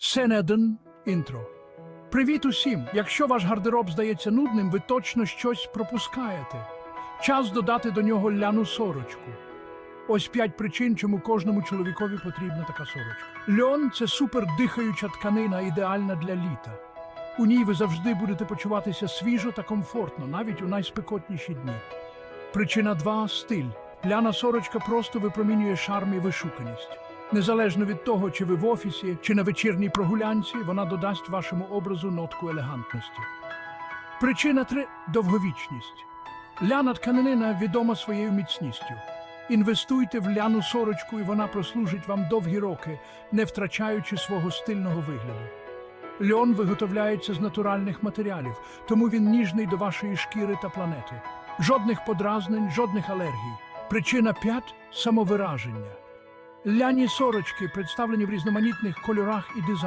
Сенеден інтро. Привіт усім! Якщо ваш гардероб здається нудним, ви точно щось пропускаєте. Час додати до нього ляну сорочку. Ось п'ять причин, чому кожному чоловікові потрібна така сорочка. Льон це супердихаюча тканина, ідеальна для літа. У ній ви завжди будете почуватися свіжо та комфортно, навіть у найспекотніші дні. Причина 2 стиль. Ляна сорочка просто випромінює шарм і вишуканість. Незалежно від того, чи ви в офісі, чи на вечірній прогулянці, вона додасть вашому образу нотку елегантності. Причина 3 довговічність. Ляна тканина відома своєю міцністю. Інвестуйте в ляну сорочку, і вона прослужить вам довгі роки, не втрачаючи свого стильного вигляду. Льон виготовляється з натуральних матеріалів, тому він ніжний до вашої шкіри та планети. Жодних подразнень, жодних алергій. Причина 5 самовираження. Ляні сорочки представлені в різноманітних кольорах і дизайнах.